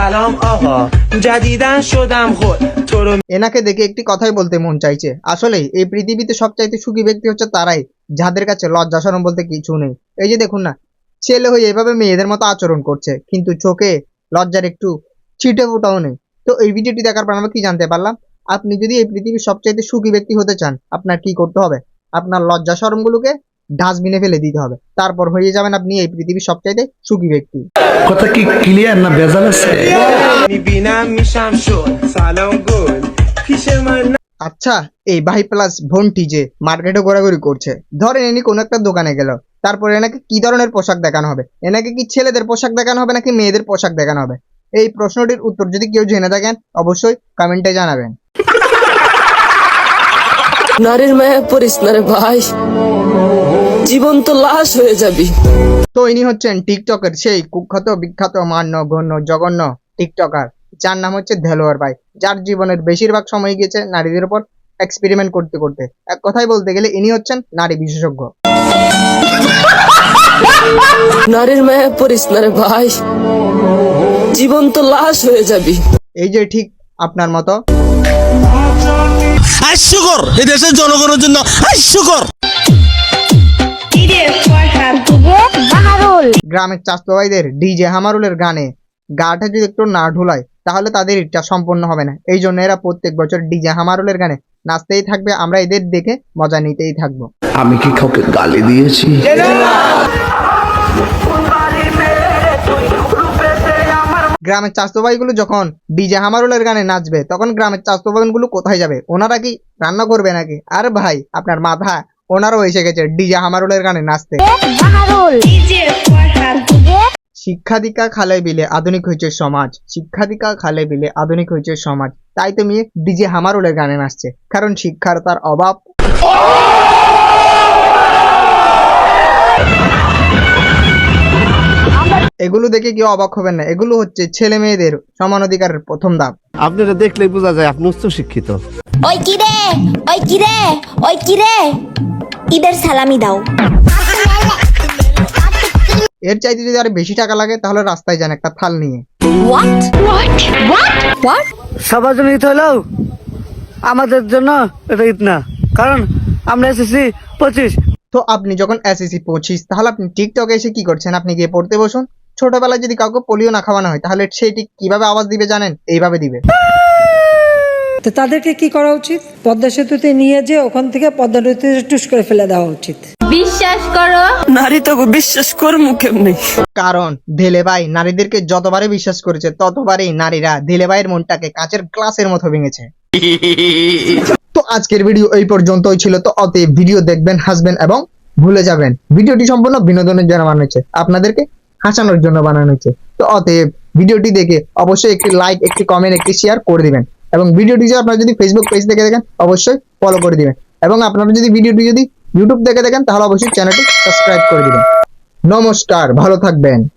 سلام آقا جدیدن شدم خود تو رو এনাকে দেখে একটি কথাই বলতে মন চাইছে আসলে এই পৃথিবীতে সবচাইতে সুখী ব্যক্তি হচ্ছে তারাই যাদের কাছে লজ্জা শরম বলতে কিছু নেই এই যে দেখুন না ছেলে হয়ে এভাবে মেয়েদের মতো আচরণ করছে কিন্তু চোখে লজ্জার একটু ছিটে ফোটাও নেই তো এই ভিডিওটি দেখার পর আমরা কি জানতে পারলাম আপনি যদি এই পৃথিবীর সবচাইতে সুখী ব্যক্তি হতে চান আপনার কি করতে হবে আপনার লজ্জা শরমগুলোকে ডাস্টবিনে ফেলে দিতে হবে। তারপর হয়ে যাবেন আপনি এই পৃথিবীর সবচাইতে সুখী ব্যক্তি। কথা কি ক্লিয়ার না বেজাল আছে? আচ্ছা এই ভাই প্লাস ভনটি যে মার্কেটে ঘোরাঘুরি করছে ধরেন এনি কোনো একটা দোকানে গেল তারপরে এনাকে কি ধরনের পোশাক দেখানো হবে? এনাকে কি ছেলেদের পোশাক দেখানো হবে নাকি মেয়েদের পোশাক দেখানো হবে? এই প্রশ্নটির উত্তর যদি কেউ জেনে থাকেন অবশ্যই কমেন্টে জানাবেন। নারীর মায়া পড়িস ভাই। জীবন তো লাশ হয়ে যাবি। তো ইনি হচ্ছেন টিকটকের সেই কুখ্যাত বিখ্যাত মান্য গণ্য জঘন্য টিকটকার। যার নাম হচ্ছে ধেলোয়ার ভাই। যার জীবনের বেশিরভাগ সময় গিয়েছে নারীদের উপর এক্সপেরিমেন্ট করতে করতে। এক কথায় বলতে গেলে ইনি হচ্ছেন নারী বিশেষজ্ঞ। নারীর মায়া পড়িস না রে ভাই। জীবন তো লাশ হয়ে যাবি। এই যে ঠিক আপনার মতো। হাস্যকর! এই দেশের জনগণের জন্য হাস্যকর! গ্রামের চাষতো ভাইদের ডিজে হামারুলের গানে গাটা যদি একটু না ঢুলায় তাহলে তাদের ইচ্ছা সম্পন্ন হবে না। এই জন্য এরা প্রত্যেক বছর ডিজে হামারুলের গানে নাচতেই থাকবে আমরা এদের দেখে মজা নিতেই থাকব। আমি কি কাউকে গালি দিয়েছি? গ্রামের চাষতো ভাইগুলো যখন ডিজে হামারুলের গানে নাচবে তখন গ্রামের চাষতো ভাইগুলো কোথায় যাবে? ওনারা কি রান্না করবে নাকি? আর ভাই আপনার মাথা ওনারও এসে গেছে ডিজে হামারুলের গানে নাচতে। বাহারুল কিরে ফরহাদ দুবো শিক্ষা দীক্ষা খালে বিলে আধুনিক হয়েছে সমাজ। শিক্ষা দীক্ষা খালে বিলে আধুনিক হয়েছে সমাজ। তাই তুমি ডিজে হামারুলের গানে নাচছে কারণ শিক্ষার তার অভাব। এগুলো দেখে কেউ অবাক হবেন না। এগুলো হচ্ছে ছেলে মেয়েদের সমান অধিকারের প্রথম ধাপ। আপনারা দেখলেই বোঝা যায় আপনি উচ্চ শিক্ষিত। ওই কিরে ওই কিরে ওই কিরে ঈদের সালামি দাও। এর চাইতে যদি আর বেশি টাকা লাগে তাহলে রাস্তায় যান একটা থাল নিয়ে। সবার জন্য ঈদ হলেও আমাদের জন্য এটা ঈদ না। কারণ আমরা এসেছি পঁচিশ। তো আপনি যখন এসএসসি পঁচিশ তাহলে আপনি টিকটকে এসে কি করছেন? আপনি গিয়ে পড়তে বসুন। ছোটবেলায় যদি কাউকে পোলিও না খাওয়ানো হয় তাহলে সে ঠিক কীভাবে আওয়াজ দিবে জানেন? এইভাবে দিবে। তো তাদেরকে কি করা উচিত? পদ্মা সেতুতে নিয়ে যে ওখান থেকে পদ্মা নদীতে টুস করে ফেলে দেওয়া উচিত। বিশ্বাস করো। নারী তোকে বিশ্বাস করব কেমনি? কারণ ধেলে ভাই নারীদেরকে যতবারে বিশ্বাস করেছে ততবারই নারীরা ধেলে ভাইয়ের মনটাকে কাঁচের গ্লাসের মতো ভেঙেছে। তো আজকের ভিডিও এই পর্যন্তই ছিল। তো অতএব ভিডিও দেখবেন হাসবেন এবং ভুলে যাবেন। ভিডিওটি সম্পূর্ণ বিনোদনের জন্য বানানো হয়েছে। আপনাদেরকে হাসানোর জন্য বানানো হয়েছে। তো অতএব ভিডিওটি দেখে অবশ্যই একটি লাইক একটি কমেন্ট একটি শেয়ার করে দিবেন। এবং ভিডিওটি যদি আপনারা যদি ফেসবুক পেজ থেকে দেখেন, অবশ্যই ফলো করে দিবেন। এবং আপনারা যদি ভিডিওটি যদি ইউটিউব থেকে দেখেন, তাহলে অবশ্যই চ্যানেলটি সাবস্ক্রাইব করে দিবেন। নমস্কার, ভালো থাকবেন।